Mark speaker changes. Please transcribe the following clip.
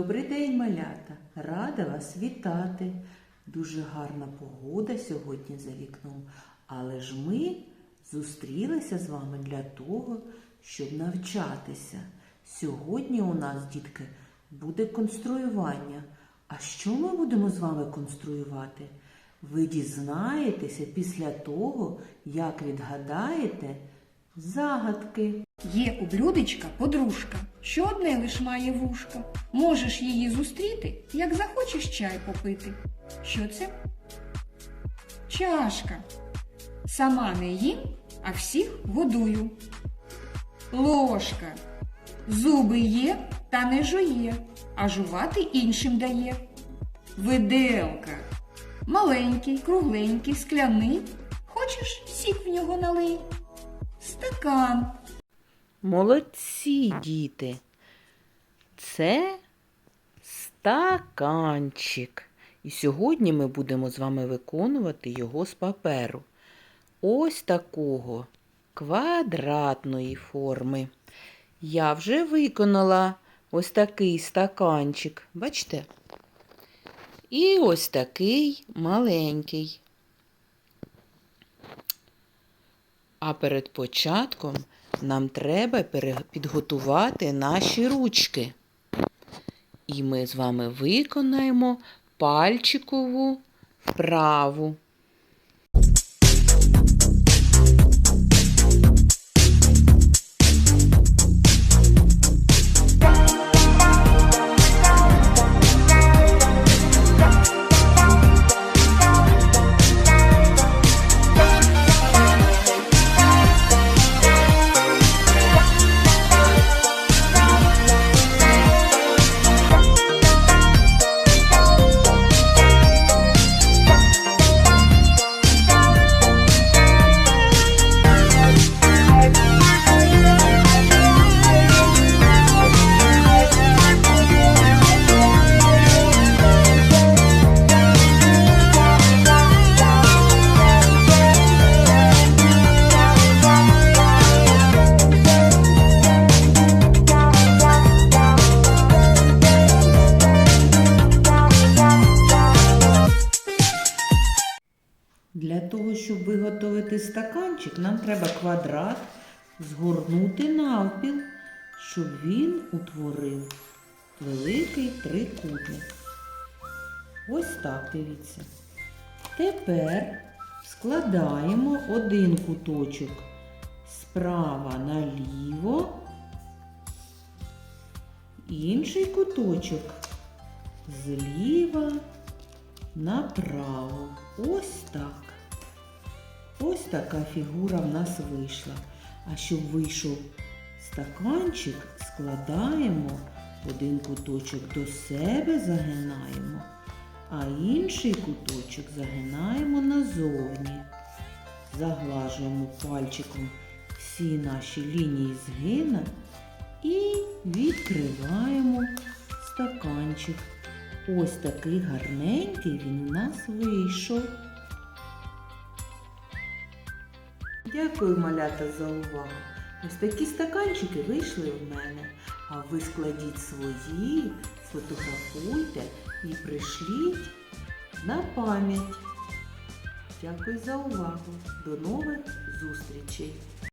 Speaker 1: Добрий день, малята! Рада вас вітати. Дуже гарна погода сьогодні за вікном, але ж ми зустрілися з вами для того, щоб навчатися. Сьогодні у нас, дітки, буде конструювання. А що ми будемо з вами конструювати? Ви дізнаєтеся після того, як відгадаєте загадки.
Speaker 2: Є у блюдечка подружка, що одне лиш має вушка. Можеш її зустріти, як захочеш чай попити. Що це? Чашка. Сама не їм, а всіх годую. Ложка. Зуби є, та не жує, а жувати іншим дає. Виделка. Маленький, кругленький, скляний. Хочеш сік в нього налий? Стакан.
Speaker 1: Молодці, діти. Це стаканчик. І сьогодні ми будемо з вами виконувати його з паперу. Ось такого квадратної форми. Я вже виконала ось такий стаканчик. Бачите? І ось такий маленький. А перед початком нам треба підготувати наші ручки. І ми з вами виконаємо пальчикову вправу. Для того, щоб виготовити стаканчик, нам треба квадрат згорнути навпіл, щоб він утворив великий трикутник. Ось так, дивіться. Тепер складаємо один куточок справа наліво, інший куточок зліва направо. Ось так. Ось така фігура в нас вийшла. А щоб вийшов стаканчик, складаємо один куточок до себе, загинаємо, а інший куточок загинаємо назовні. Заглажуємо пальчиком всі наші лінії згина і відкриваємо стаканчик. Ось такий гарненький він у нас вийшов. Дякую, малята, за увагу. Ось такі стаканчики вийшли в мене. А ви складіть свої, сфотографуйте і пришліть на пам'ять. Дякую за увагу. До нових зустрічей!